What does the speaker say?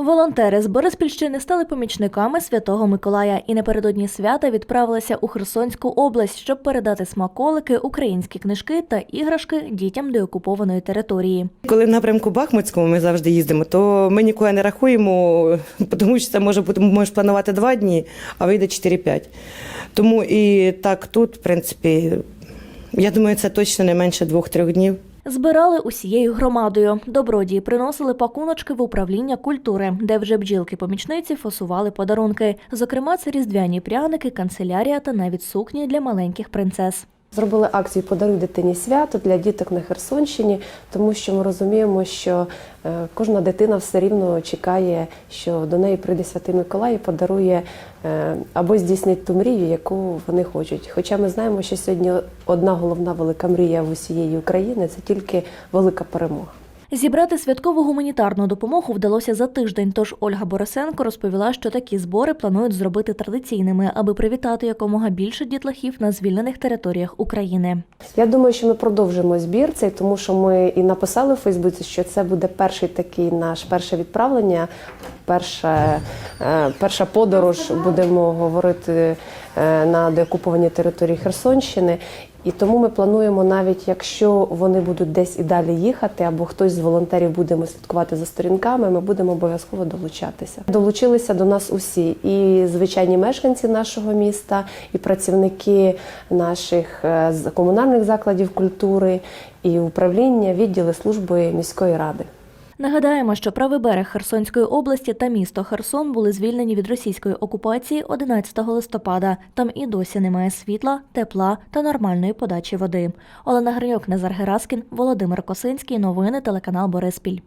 Волонтери з Бориспільщини стали помічниками Святого Миколая і напередодні свята відправилися у Херсонську область, щоб передати смаколики, українські книжки та іграшки дітям деокупованої території. Коли в напрямку Бахмутському ми завжди їздимо, то ми нікого не рахуємо, тому що це може бути можеш планувати два дні, а вийде 4-5. Тому і так тут, в принципі, я думаю, це точно не менше двох-трьох днів. Збирали усією громадою. Добродії приносили пакуночки в управління культури, де вже бджілки-помічниці фасували подарунки. Зокрема, це різдвяні пряники, канцелярія та навіть сукні для маленьких принцес. Зробили акцію Подаруй дитині свято для діток на Херсонщині, тому що ми розуміємо, що е, кожна дитина все рівно чекає, що до неї прийде Святий Миколай і подарує е, або здійснить ту мрію, яку вони хочуть. Хоча ми знаємо, що сьогодні одна головна велика мрія в усієї України це тільки велика перемога. Зібрати святкову гуманітарну допомогу вдалося за тиждень. Тож Ольга Борисенко розповіла, що такі збори планують зробити традиційними, аби привітати якомога більше дітлахів на звільнених територіях України. Я думаю, що ми продовжимо збір цей, тому що ми і написали у Фейсбуці, що це буде перший такий наш перше відправлення, перша, е, перша подорож, будемо говорити е, на деокупованій території Херсонщини. І тому ми плануємо, навіть якщо вони будуть десь і далі їхати, або хтось з волонтерів буде слідкувати за сторінками, ми будемо обов'язково долучатися. Долучилися до нас усі, і звичайні мешканці нашого міста, і працівники наших е, комунальних закладів культури, і управління, відділи служби міської ради. Нагадаємо, що правий берег Херсонської області та місто Херсон були звільнені від російської окупації 11 листопада. Там і досі немає світла, тепла та нормальної подачі води. Олена Гриньок, Назар Гераскін, Володимир Косинський. Новини телеканал Бориспіль.